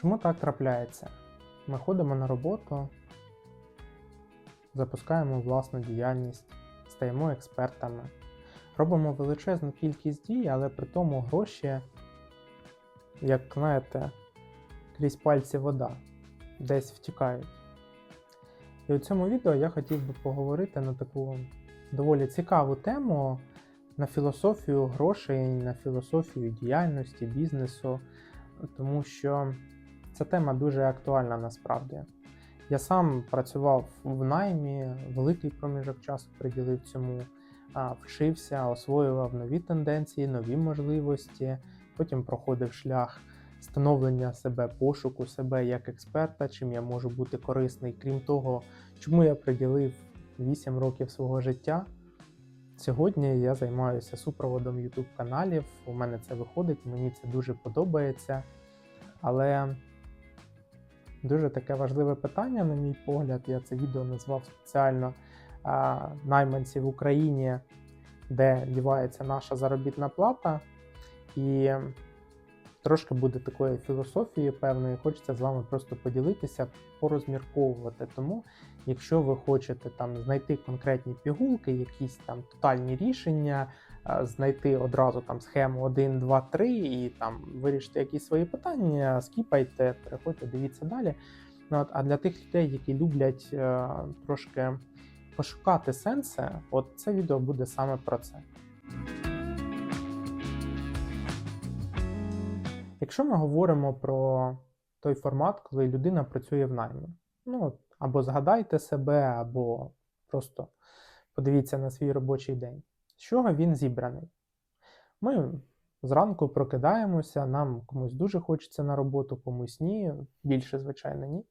Чому так трапляється? Ми ходимо на роботу, запускаємо власну діяльність, стаємо експертами, робимо величезну кількість дій, але при тому гроші, як знаєте, крізь пальці вода, десь втікають. І у цьому відео я хотів би поговорити на таку доволі цікаву тему на філософію грошей, на філософію діяльності, бізнесу, тому що ця тема дуже актуальна насправді. Я сам працював в наймі, великий проміжок часу приділив цьому, вчився, освоював нові тенденції, нові можливості, потім проходив шлях становлення себе, пошуку себе як експерта, чим я можу бути корисний. Крім того, чому я приділив 8 років свого життя. Сьогодні я займаюся супроводом YouTube каналів. У мене це виходить, мені це дуже подобається. Але дуже таке важливе питання, на мій погляд. Я це відео назвав спеціально найманці в Україні, де дівається наша заробітна плата. І трошки буде такої філософії певної. Хочеться з вами просто поділитися, порозмірковувати. Тому, якщо ви хочете там знайти конкретні пігулки, якісь там тотальні рішення, знайти одразу там схему 1, 2, 3 і там вирішити якісь свої питання, скіпайте, переходьте, дивіться далі. Ну, от, а для тих людей, які люблять е, трошки пошукати сенси, от це відео буде саме про це. Якщо ми говоримо про той формат, коли людина працює в наймі, ну або згадайте себе, або просто подивіться на свій робочий день, з чого він зібраний. Ми зранку прокидаємося, нам комусь дуже хочеться на роботу, комусь ні, більше, звичайно, ні.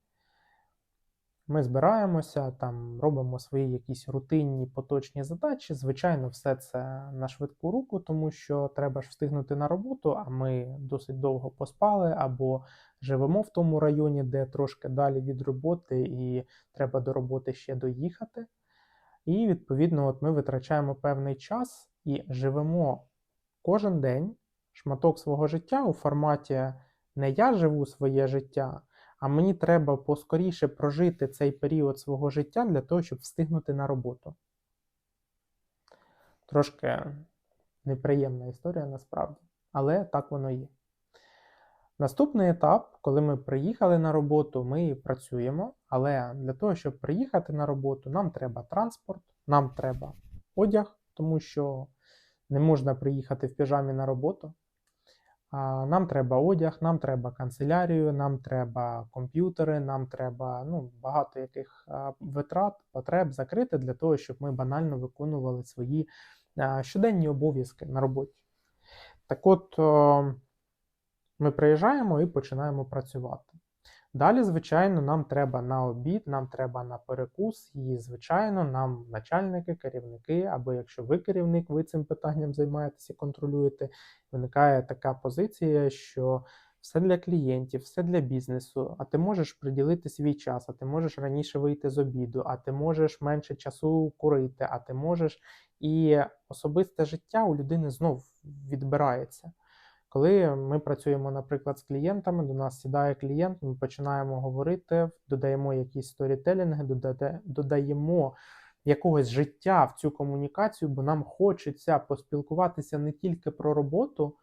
Ми збираємося, там робимо свої якісь рутинні поточні задачі. Звичайно, все це на швидку руку, тому що треба ж встигнути на роботу, а ми досить довго поспали або живемо в тому районі, де трошки далі від роботи, і треба до роботи ще доїхати. І відповідно, от ми витрачаємо певний час і живемо кожен день шматок свого життя у форматі не я живу своє життя, а мені треба поскоріше прожити цей період свого життя для того, щоб встигнути на роботу. Трошки неприємна історія насправді, але так воно є. Наступний етап, коли ми приїхали на роботу, ми працюємо, але для того, щоб приїхати на роботу, нам треба транспорт, нам треба одяг, тому що не можна приїхати в піжамі на роботу. Нам треба одяг, нам треба канцелярію, нам треба комп'ютери, нам треба ну, багато яких витрат, потреб закрити для того, щоб ми банально виконували свої щоденні обов'язки на роботі. Так от ми приїжджаємо і починаємо працювати. Далі, звичайно, нам треба на обід, нам треба на перекус, і, звичайно, нам начальники, керівники, або якщо ви керівник, ви цим питанням займаєтеся, контролюєте, виникає така позиція, що все для клієнтів, все для бізнесу, а ти можеш приділити свій час, а ти можеш раніше вийти з обіду, а ти можеш менше часу курити, а ти можеш. І особисте життя у людини знов відбирається. Коли ми працюємо, наприклад, з клієнтами, до нас сідає клієнт, ми починаємо говорити, додаємо якісь сторітелінги, додаємо якогось життя в цю комунікацію, бо нам хочеться поспілкуватися не тільки про роботу.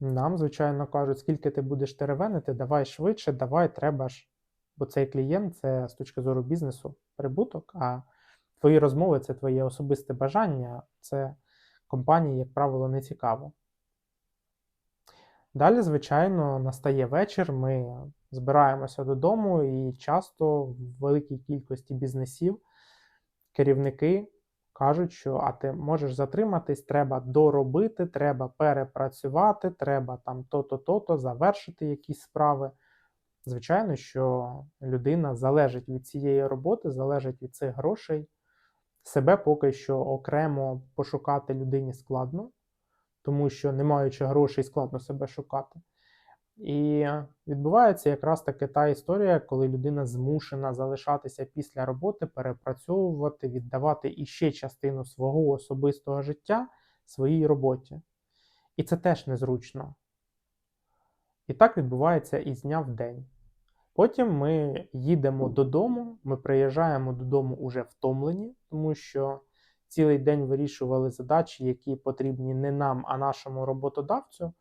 Нам, звичайно, кажуть, скільки ти будеш теревенити, давай швидше, давай, треба ж. Бо цей клієнт це з точки зору бізнесу прибуток, а твої розмови це твоє особисте бажання, це компанії, як правило, не цікаво. Далі, звичайно, настає вечір, ми збираємося додому, і часто в великій кількості бізнесів керівники кажуть, що а ти можеш затриматись, треба доробити, треба перепрацювати, треба там то-то, то-то, завершити якісь справи. Звичайно, що людина залежить від цієї роботи, залежить від цих грошей. Себе поки що окремо пошукати людині складно, тому що не маючи грошей, складно себе шукати. І відбувається якраз таки та історія, коли людина змушена залишатися після роботи, перепрацьовувати, віддавати іще частину свого особистого життя своїй роботі. І це теж незручно. І так відбувається із дня в день. Потім ми їдемо додому, ми приїжджаємо додому уже втомлені, тому що цілий день вирішували задачі, які потрібні не нам, а нашому роботодавцю.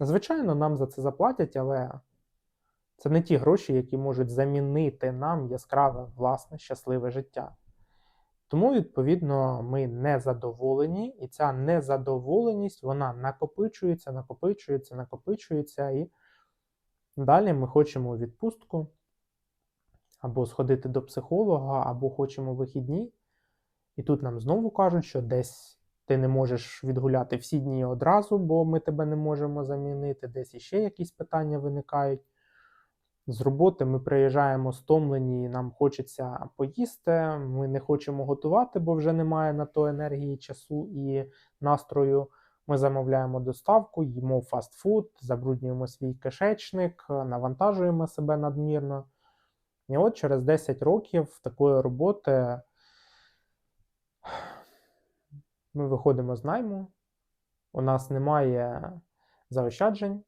Звичайно, нам за це заплатять, але це не ті гроші, які можуть замінити нам яскраве, власне, щасливе життя. Тому, відповідно, ми не задоволені, і ця незадоволеність вона накопичується, накопичується, накопичується, і далі ми хочемо відпустку, або сходити до психолога, або хочемо вихідні. І тут нам знову кажуть, що десь ти не можеш відгуляти всі дні одразу, бо ми тебе не можемо замінити, десь іще якісь питання виникають. З роботи ми приїжджаємо стомлені, нам хочеться поїсти. Ми не хочемо готувати, бо вже немає на то енергії, часу і настрою. Ми замовляємо доставку, їмо фастфуд, забруднюємо свій кишечник, навантажуємо себе надмірно. І от через 10 років такої роботи ми виходимо з найму, у нас немає заощаджень,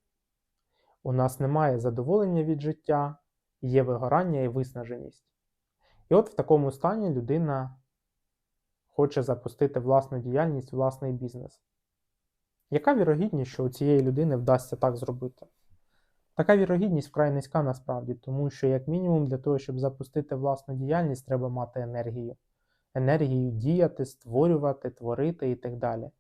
у нас немає задоволення від життя, є вигорання і виснаженість. І от в такому стані людина хоче запустити власну діяльність, власний бізнес. Яка вірогідність, що у цієї людини вдасться так зробити? Така вірогідність вкрай низька насправді, тому що, як мінімум, для того, щоб запустити власну діяльність, треба мати енергію. Енергію діяти, створювати, творити і так далі.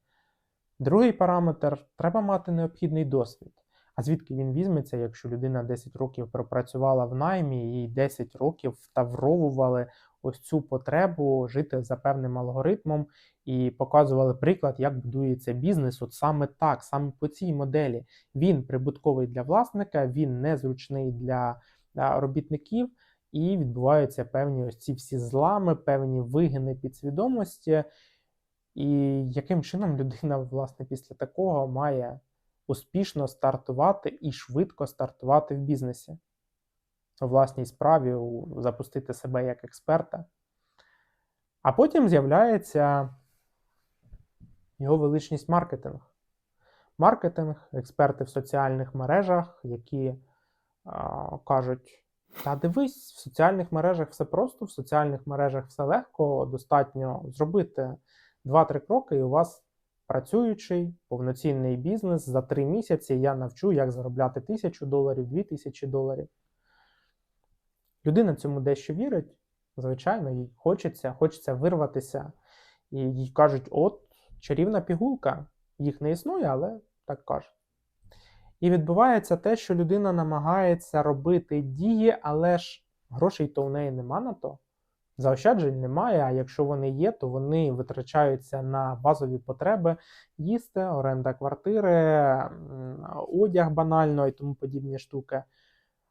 Другий параметр треба мати необхідний досвід. А звідки він візьметься, якщо людина 10 років пропрацювала в наймі, їй 10 років втавровували ось цю потребу жити за певним алгоритмом і показували приклад, як будується бізнес, от саме так, саме по цій моделі. Він прибутковий для власника, він незручний для робітників, і відбуваються певні ось ці всі злами, певні вигини підсвідомості. І яким чином людина, власне, після такого має успішно стартувати і швидко стартувати в бізнесі, у власній справі, запустити себе як експерта. А потім з'являється його величність маркетинг. Маркетинг, експерти в соціальних мережах, які а, кажуть: та дивись, в соціальних мережах все просто, в соціальних мережах все легко, достатньо зробити 2-3 кроки, і у вас працюючий повноцінний бізнес. За 3 місяці я навчу, як заробляти тисячу доларів, 2000 доларів. Людина цьому дещо вірить, звичайно, їй хочеться, хочеться вирватися. І їй кажуть, от чарівна пігулка. Їх не існує, але так кажуть. І відбувається те, що людина намагається робити дії, але ж грошей то в неї нема на то. Заощаджень немає, а якщо вони є, то вони витрачаються на базові потреби їсти, оренда квартири, одяг банально і тому подібні штуки.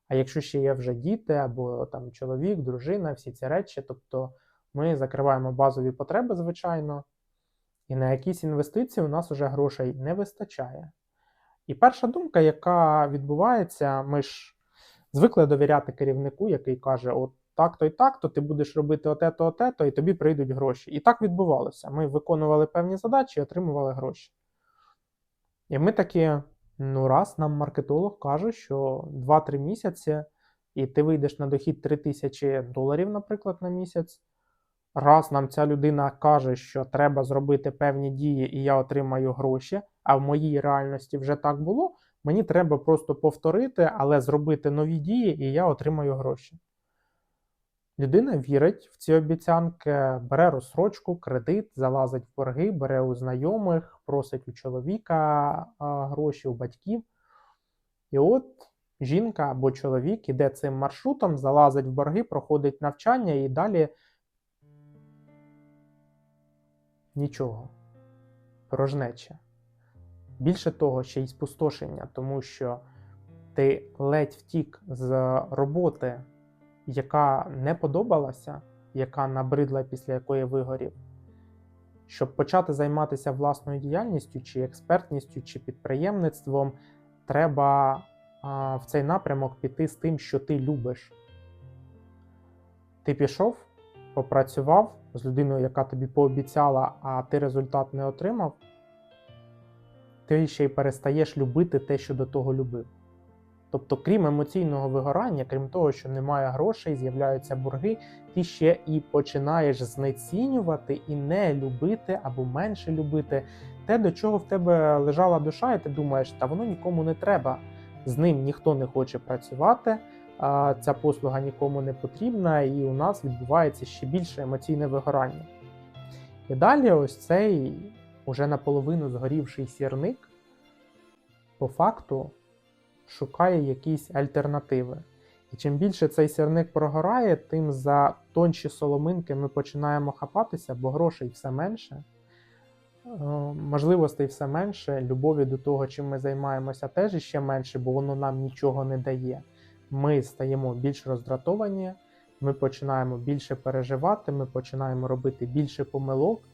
А якщо ще є вже діти або там чоловік, дружина, всі ці речі, тобто ми закриваємо базові потреби, звичайно, і на якісь інвестиції у нас вже грошей не вистачає. І перша думка, яка відбувається, ми ж звикли довіряти керівнику, який каже: от так-то і так-то, ти будеш робити оте-то, оте-то, і тобі прийдуть гроші. І так відбувалося. Ми виконували певні задачі і отримували гроші. І ми такі, ну, раз нам маркетолог каже, що 2-3 місяці, і ти вийдеш на дохід 3 тисячі доларів, наприклад, на місяць. Раз нам ця людина каже, що треба зробити певні дії, і я отримаю гроші, а в моїй реальності вже так було, мені треба просто повторити, але зробити нові дії, і я отримаю гроші. Людина вірить в ці обіцянки, бере розсрочку, кредит, залазить в борги, бере у знайомих, просить у чоловіка гроші, у батьків. І от жінка або чоловік іде цим маршрутом, залазить в борги, проходить навчання і далі нічого. Порожнеча. Більше того, ще й спустошення, тому що ти ледь втік з роботи яка не подобалася, яка набридла після якої вигорів, щоб почати займатися власною діяльністю, чи експертністю, чи підприємництвом, треба а, в цей напрямок піти з тим, що ти любиш. Ти пішов, попрацював з людиною, яка тобі пообіцяла, а ти результат не отримав. Ти ще й перестаєш любити те, що до того любив. Тобто, крім емоційного вигорання, крім того, що немає грошей, з'являються борги, ти ще і починаєш знецінювати і не любити або менше любити те, до чого в тебе лежала душа, і ти думаєш, та воно нікому не треба. З ним ніхто не хоче працювати, ця послуга нікому не потрібна, і у нас відбувається ще більше емоційне вигорання. І далі ось цей уже наполовину згорівший сірник, по факту шукає якісь альтернативи. І чим більше цей сірник прогорає, тим за тонші соломинки ми починаємо хапатися, бо грошей все менше, е, можливостей все менше, любові до того, чим ми займаємося, теж іще менше, бо воно нам нічого не дає. Ми стаємо більш роздратовані, ми починаємо більше переживати, ми починаємо робити більше помилок.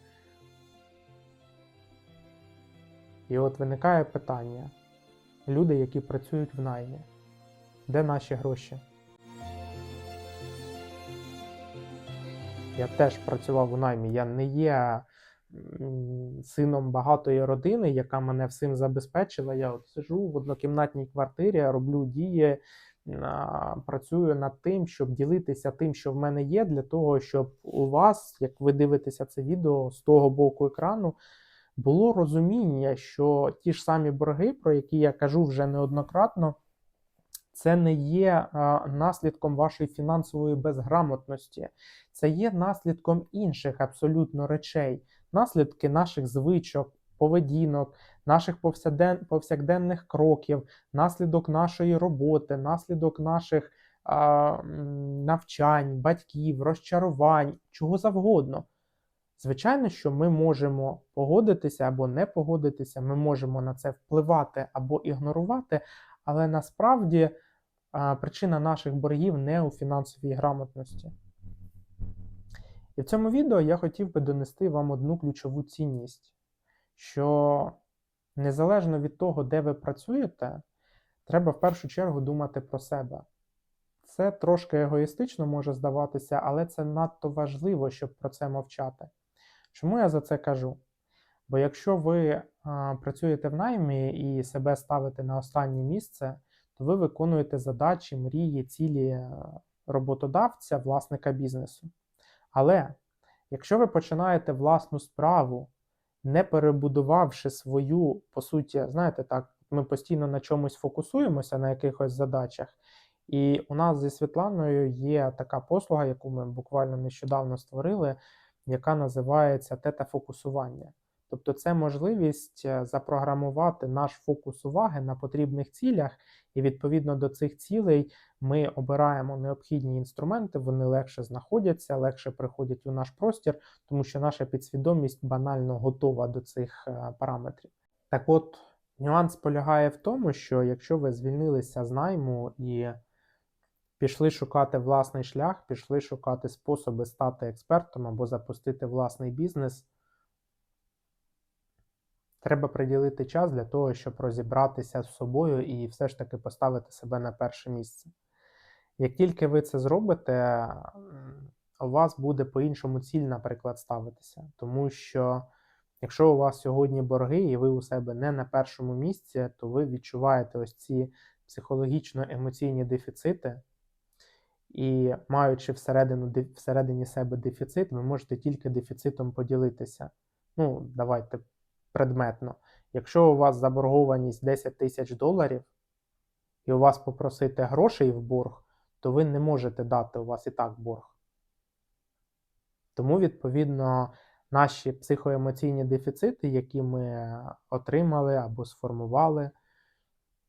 І от виникає питання: люди, які працюють в наймі, де наші гроші? Я теж працював у наймі. Я не є сином багатої родини, яка мене всім забезпечила. Я от сижу в однокімнатній квартирі, роблю дії, працюю над тим, щоб ділитися тим, що в мене є, для того, щоб у вас, як ви дивитеся це відео з того боку екрану, було розуміння, що ті ж самі борги, про які я кажу вже неоднократно, це не є а, наслідком вашої фінансової безграмотності, це є наслідком інших абсолютно речей, наслідки наших звичок, поведінок, наших повсяден, повсякденних кроків, наслідок нашої роботи, наслідок наших навчань, батьків, розчарувань, чого завгодно. Звичайно, що ми можемо погодитися або не погодитися, ми можемо на це впливати або ігнорувати, але насправді причина наших боргів не у фінансовій грамотності. І в цьому відео я хотів би донести вам одну ключову цінність, що незалежно від того, де ви працюєте, треба в першу чергу думати про себе. Це трошки егоїстично може здаватися, але це надто важливо, щоб про це мовчати. Чому я за це кажу? Бо якщо ви а, працюєте в наймі і себе ставите на останнє місце, то ви виконуєте задачі, мрії, цілі е, роботодавця, власника бізнесу. Але якщо ви починаєте власну справу, не перебудувавши свою, по суті, знаєте, так, ми постійно на чомусь фокусуємося, на якихось задачах. І у нас зі Світланою є така послуга, яку ми буквально нещодавно створили, яка називається тета-фокусування. Тобто це можливість е, запрограмувати наш фокус уваги на потрібних цілях, і відповідно до цих цілей ми обираємо необхідні інструменти, вони легше знаходяться, легше приходять у наш простір, тому що наша підсвідомість банально готова до цих е, параметрів. Так от, нюанс полягає в тому, що якщо ви звільнилися з найму і пішли шукати власний шлях, пішли шукати способи стати експертом або запустити власний бізнес. Треба приділити час для того, щоб розібратися з собою і все ж таки поставити себе на перше місце. Як тільки ви це зробите, у вас буде по-іншому ціль, наприклад, ставитися. Тому що якщо у вас сьогодні борги і ви у себе не на першому місці, то ви відчуваєте ось ці психологічно-емоційні дефіцити. І маючи всередину, всередині себе дефіцит, ви можете тільки дефіцитом поділитися. Ну, давайте предметно. Якщо у вас заборгованість 10 тисяч доларів, і у вас попросити грошей в борг, то ви не можете дати у вас і так борг. Тому, відповідно, наші психоемоційні дефіцити, які ми отримали або сформували,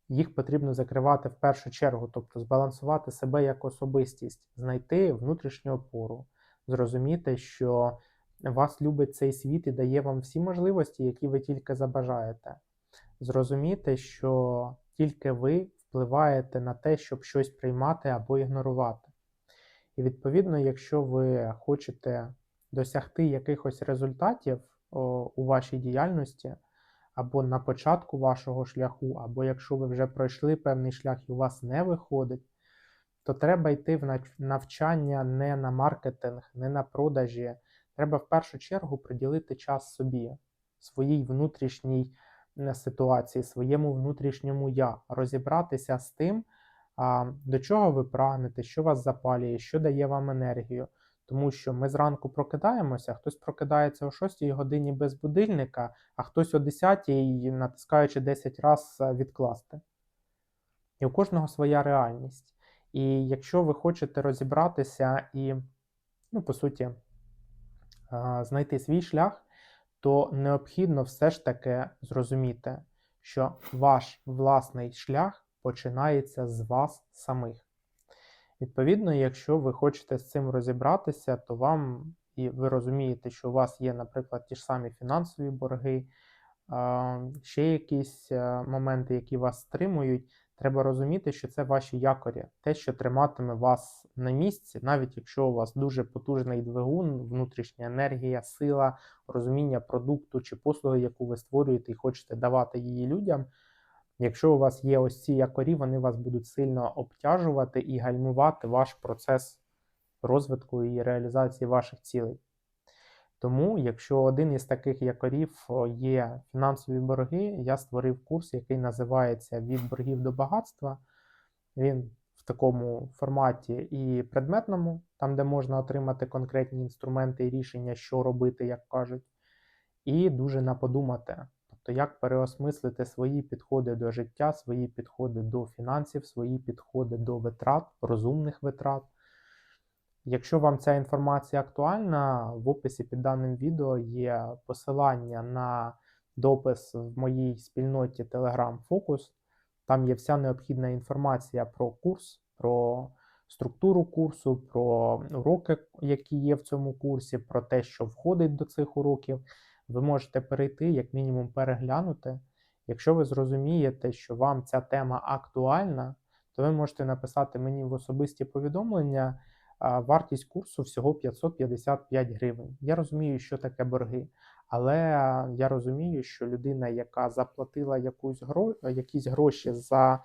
їх потрібно закривати в першу чергу, тобто збалансувати себе як особистість, знайти внутрішню опору, зрозуміти, що вас любить цей світ і дає вам всі можливості, які ви тільки забажаєте. Зрозуміти, що тільки ви впливаєте на те, щоб щось приймати або ігнорувати. І відповідно, якщо ви хочете досягти якихось результатів у вашій діяльності, або на початку вашого шляху, або якщо ви вже пройшли певний шлях і у вас не виходить, то треба йти в навчання не на маркетинг, не на продажі. Треба в першу чергу приділити час собі, своїй внутрішній ситуації, своєму внутрішньому я, розібратися з тим, до чого ви прагнете, що вас запалює, що дає вам енергію. Тому що ми зранку прокидаємося, хтось прокидається о 6 годині без будильника, а хтось о 10 і натискаючи 10 разів відкласти. І у кожного своя реальність. І якщо ви хочете розібратися і, ну, по суті, знайти свій шлях, то необхідно все ж таки зрозуміти, що ваш власний шлях починається з вас самих. Відповідно, якщо ви хочете з цим розібратися, то вам і ви розумієте, що у вас є, наприклад, ті ж самі фінансові борги, ще якісь е, моменти, які вас стримують. Треба розуміти, що це ваші якорі, те, що триматиме вас на місці, навіть якщо у вас дуже потужний двигун, внутрішня енергія, сила, розуміння продукту чи послуги, яку ви створюєте і хочете давати її людям. Якщо у вас є ось ці якорі, вони вас будуть сильно обтяжувати і гальмувати ваш процес розвитку і реалізації ваших цілей. Тому, якщо один із таких якорів є фінансові борги, я створив курс, який називається Від боргів до багатства. Він в такому форматі і предметному, там, де можна отримати конкретні інструменти і рішення, що робити, як кажуть, і дуже на подумати. Тобто, як переосмислити свої підходи до життя, свої підходи до фінансів, свої підходи до витрат, розумних витрат. Якщо вам ця інформація актуальна, в описі під даним відео є посилання на допис в моїй спільноті Telegram Focus. Там є вся необхідна інформація про курс, про структуру курсу, про уроки, які є в цьому курсі, про те, що входить до цих уроків. Ви можете перейти, як мінімум, переглянути. Якщо ви зрозумієте, що вам ця тема актуальна, то ви можете написати мені в особисті повідомлення. Вартість курсу всього 555 гривень. Я розумію, що таке борги, але я розумію, що людина, яка заплатила якусь гро... якісь гроші за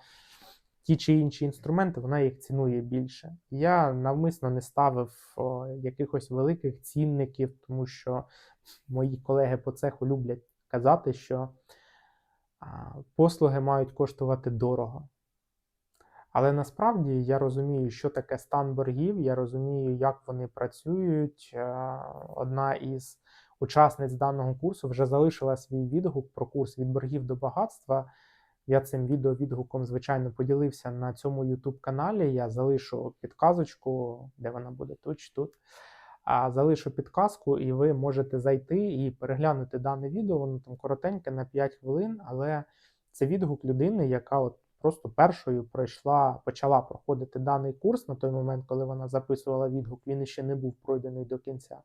ті чи інші інструменти, вона їх цінує більше. Я навмисно не ставив о, якихось великих цінників, тому що мої колеги по цеху люблять казати, що а, послуги мають коштувати дорого. Але насправді я розумію, що таке стан боргів, я розумію, як вони працюють. Е, Одна із учасниць даного курсу вже залишила свій відгук про курс від боргів до багатства. Я цим відеовідгуком, звичайно, поділився на цьому YouTube каналі. Я залишу підказочку, де вона буде тут чи тут. А залишу підказку, і ви можете зайти і переглянути дане відео. Воно там коротеньке на 5 хвилин, але це відгук людини, яка от просто першою пройшла, почала проходити даний курс на той момент, коли вона записувала відгук, він ще не був пройдений до кінця.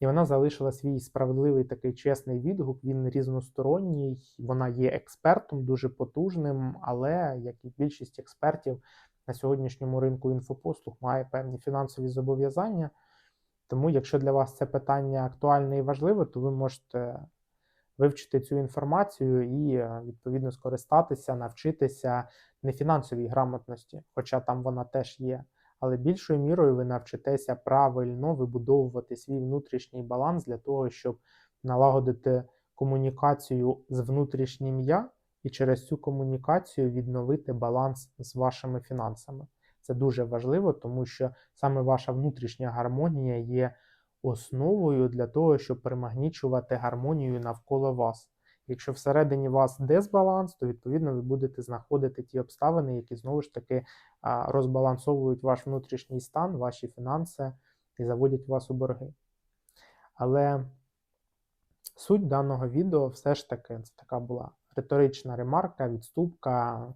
І вона залишила свій справедливий такий чесний відгук. Він різносторонній, вона є експертом, дуже потужним, але як і більшість експертів на сьогоднішньому ринку інфопослуг має певні фінансові зобов'язання. Тому, якщо для вас це питання актуальне і важливе, то ви можете вивчити цю інформацію і е, відповідно скористатися, навчитися не фінансовій грамотності, хоча там вона теж є. Але більшою мірою ви навчитеся правильно вибудовувати свій внутрішній баланс для того, щоб налагодити комунікацію з внутрішнім я і через цю комунікацію відновити баланс з вашими фінансами. Це дуже важливо, тому що саме ваша внутрішня гармонія є основою для того, щоб примагнічувати гармонію навколо вас. Якщо всередині вас дисбаланс, то відповідно ви будете знаходити ті обставини, які знову ж таки розбалансовують ваш внутрішній стан, ваші фінанси і заводять вас у борги. Але суть даного відео все ж таки це така була риторична ремарка, відступка,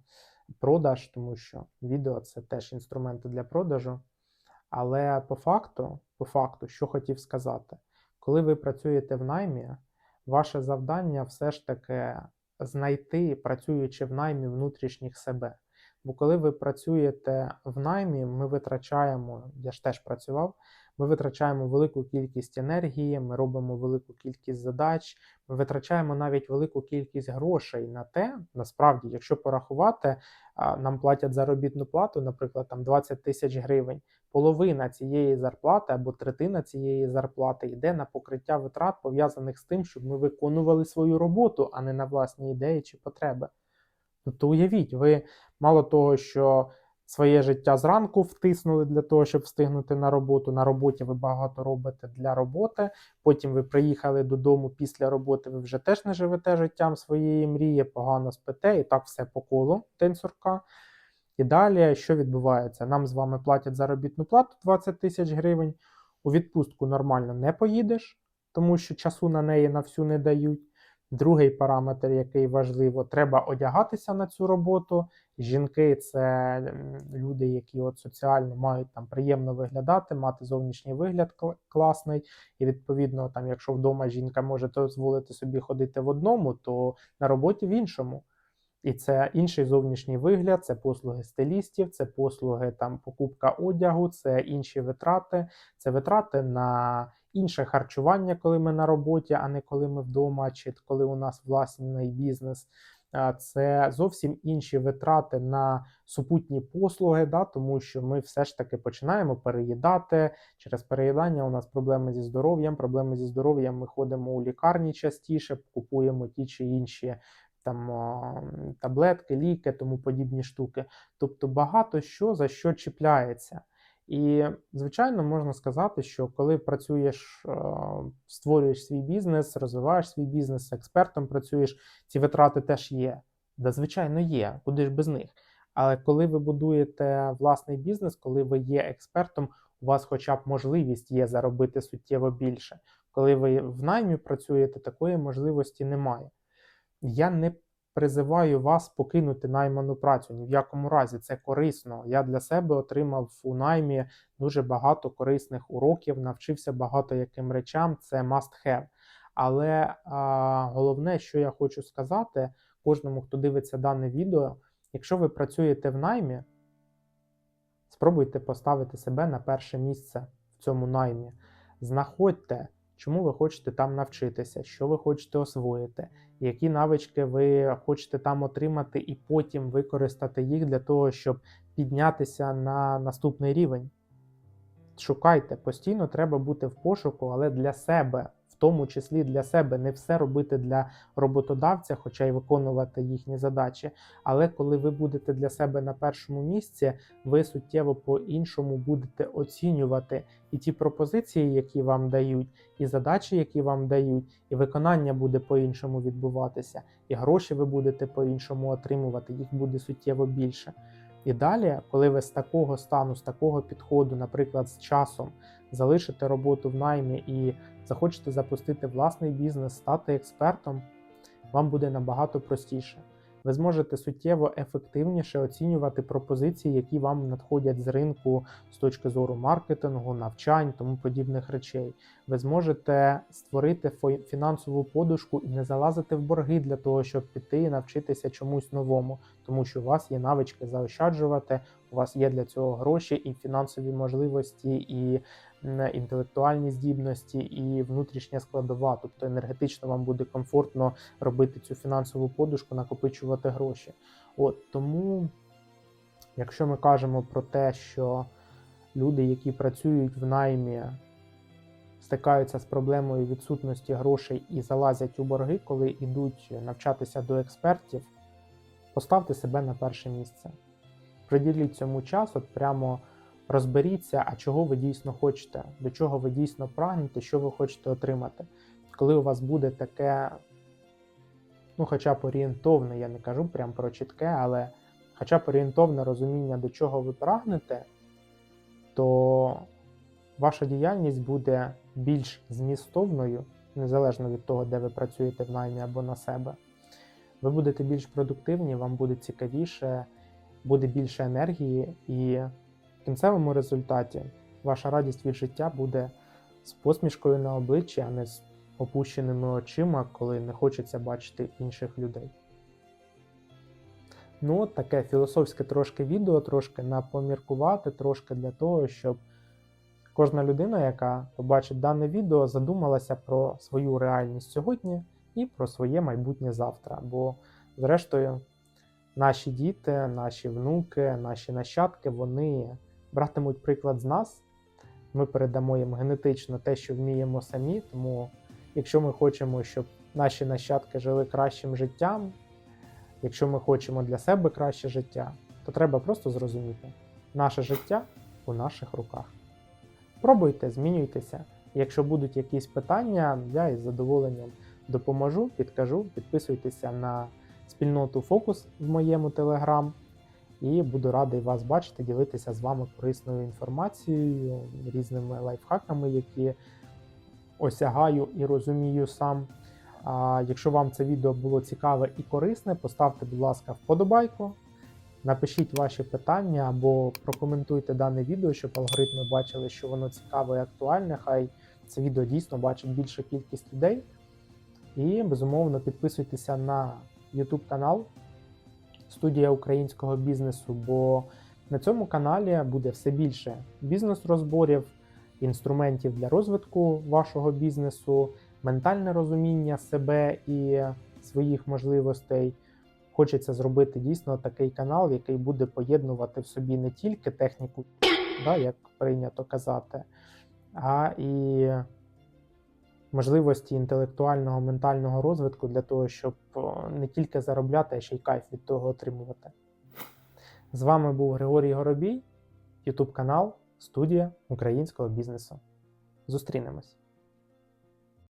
продаж, тому що відео це теж інструменти для продажу. Але по факту, по факту, що хотів сказати, коли ви працюєте в наймі, ваше завдання все ж таки знайти, працюючи в наймі внутрішніх себе. Бо коли ви працюєте в наймі, ми витрачаємо, я ж теж працював, ми витрачаємо велику кількість енергії, ми робимо велику кількість задач, ми витрачаємо навіть велику кількість грошей на те, насправді, якщо порахувати, нам платять заробітну плату, наприклад, там 20 тисяч гривень. Половина цієї зарплати або третина цієї зарплати йде на покриття витрат, пов'язаних з тим, щоб ми виконували свою роботу, а не на власні ідеї чи потреби. Тобто, уявіть, ви мало того, що своє життя зранку втиснули для того, щоб встигнути на роботу. На роботі ви багато робите для роботи. Потім ви приїхали додому після роботи, ви вже теж не живете життям своєї мрії, погано спите, і так все по колу день сурка. І далі що відбувається? Нам з вами платять заробітну плату 20 тисяч гривень. У відпустку нормально не поїдеш, тому що часу на неї на всю не дають. Другий параметр, який важливо, треба одягатися на цю роботу. Жінки це люди, які от соціально мають там приємно виглядати, мати зовнішній вигляд класний. І відповідно, там, якщо вдома жінка може дозволити собі ходити в одному, то на роботі в іншому. І це інший зовнішній вигляд, це послуги стилістів, це послуги там покупка одягу, це інші витрати, це витрати на інше харчування, коли ми на роботі, а не коли ми вдома, чи коли у нас власний бізнес. Це зовсім інші витрати на супутні послуги, да, тому що ми все ж таки починаємо переїдати. Через переїдання у нас проблеми зі здоров'ям. Проблеми зі здоров'ям ми ходимо у лікарні частіше, купуємо ті чи інші там таблетки, ліки, тому подібні штуки. Тобто багато що за що чіпляється. І, звичайно, можна сказати, що коли працюєш, е, створюєш свій бізнес, розвиваєш свій бізнес, експертом працюєш, ці витрати теж є. Да, звичайно, є, куди ж без них. Але коли ви будуєте власний бізнес, коли ви є експертом, у вас хоча б можливість є заробити суттєво більше. Коли ви в наймі працюєте, такої можливості немає. Я не призиваю вас покинути найману працю. Ні в якому разі це корисно. Я для себе отримав у наймі дуже багато корисних уроків, навчився багато яким речам. Це must have. Але а, головне, що я хочу сказати кожному, хто дивиться дане відео, якщо ви працюєте в наймі, спробуйте поставити себе на перше місце в цьому наймі. Знаходьте, чому ви хочете там навчитися, що ви хочете освоїти, які навички ви хочете там отримати, і потім використати їх для того, щоб піднятися на наступний рівень. Шукайте, постійно треба бути в пошуку, але для себе, тому числі для себе, не все робити для роботодавця, хоча й виконувати їхні задачі. Але коли ви будете для себе на першому місці, ви суттєво по-іншому будете оцінювати і ті пропозиції, які вам дають, і задачі, які вам дають, і виконання буде по-іншому відбуватися, і гроші ви будете по-іншому отримувати, їх буде суттєво більше. І далі, коли ви з такого стану, з такого підходу, наприклад, з часом залишите роботу в наймі і захочете запустити власний бізнес, стати експертом, вам буде набагато простіше. Ви зможете суттєво ефективніше оцінювати пропозиції, які вам надходять з ринку з точки зору маркетингу, навчань, тому подібних речей. Ви зможете створити фінансову подушку і не залазити в борги для того, щоб піти і навчитися чомусь новому, тому що у вас є навички заощаджувати, у вас є для цього гроші і фінансові можливості, і інтелектуальні здібності, і внутрішня складова. Тобто енергетично вам буде комфортно робити цю фінансову подушку, накопичувати гроші. От тому, якщо ми кажемо про те, що люди, які працюють в наймі, стикаються з проблемою відсутності грошей і залазять у борги, коли йдуть навчатися до експертів, поставте себе на перше місце. Приділіть цьому час, от прямо розберіться, а чого ви дійсно хочете, до чого ви дійсно прагнете, що ви хочете отримати. Коли у вас буде таке, ну, хоча б орієнтовне, я не кажу прям про чітке, але хоча б орієнтовне розуміння, до чого ви прагнете, то ваша діяльність буде більш змістовною, незалежно від того, де ви працюєте в наймі або на себе. Ви будете більш продуктивні, вам буде цікавіше, буде більше енергії, і в кінцевому результаті ваша радість від життя буде з посмішкою на обличчі, а не з опущеними очима, коли не хочеться бачити інших людей. Ну, от таке філософське трошки відео, трошки напоміркувати, трошки для того, щоб кожна людина, яка побачить дане відео, задумалася про свою реальність сьогодні і про своє майбутнє завтра. Бо, зрештою, наші діти, наші внуки, наші нащадки, вони братимуть приклад з нас. Ми передамо їм генетично те, що вміємо самі. Тому, якщо ми хочемо, щоб наші нащадки жили кращим життям, якщо ми хочемо для себе краще життя, то треба просто зрозуміти, Наше життя у наших руках. Пробуйте, змінюйтеся. Якщо будуть якісь питання, я із задоволенням допоможу, підкажу. Підписуйтеся на спільноту Фокус в моєму телеграм. І буду радий вас бачити, ділитися з вами корисною інформацією, різними лайфхаками, які осягаю і розумію сам. А якщо вам це відео було цікаве і корисне, поставте, будь ласка, вподобайку, напишіть ваші питання або прокоментуйте дане відео, щоб алгоритми бачили, що воно цікаве і актуальне. Хай це відео дійсно бачить більша кількість людей. І безумовно підписуйтеся на YouTube канал Студія українського бізнесу, бо на цьому каналі буде все більше бізнес-розборів, інструментів для розвитку вашого бізнесу, ментальне розуміння себе і своїх можливостей. Хочеться зробити дійсно такий канал, який буде поєднувати в собі не тільки техніку, да, як прийнято казати, а і можливості інтелектуального ментального розвитку для того, щоб не тільки заробляти, а ще й кайф від того отримувати. З вами був Григорій Горобій, YouTube канал Студія українського бізнесу. Зустрінемось!